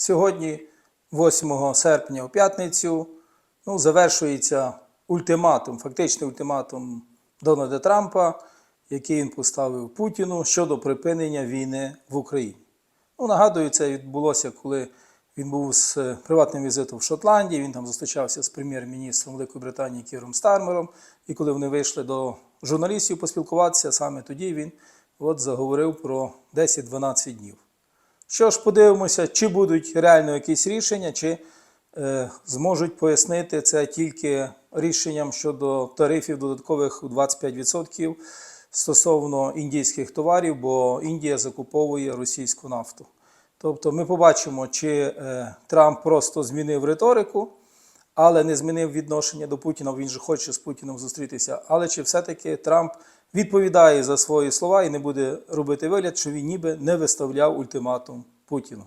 Сьогодні, 8 серпня, у п'ятницю, ну, завершується ультиматум, фактичний ультиматум Дональда Трампа, який він поставив Путіну щодо припинення війни в Україні. Ну, нагадую, це відбулося, коли він був з приватним візитом в Шотландії. Він там зустрічався з прем'єр-міністром Великої Британії Кіром Стармером. І коли вони вийшли до журналістів поспілкуватися, саме тоді він от заговорив про 10-12 днів. Що ж, подивимося, чи будуть реально якісь рішення, чи е, зможуть пояснити це тільки рішенням щодо тарифів додаткових у 25% стосовно індійських товарів, бо Індія закуповує російську нафту. Тобто ми побачимо, чи е, Трамп просто змінив риторику, але не змінив відношення до Путіна. Він же хоче з Путіним зустрітися. Але чи все-таки Трамп відповідає за свої слова і не буде робити вигляд, що він ніби не виставляв ультиматум Путіну?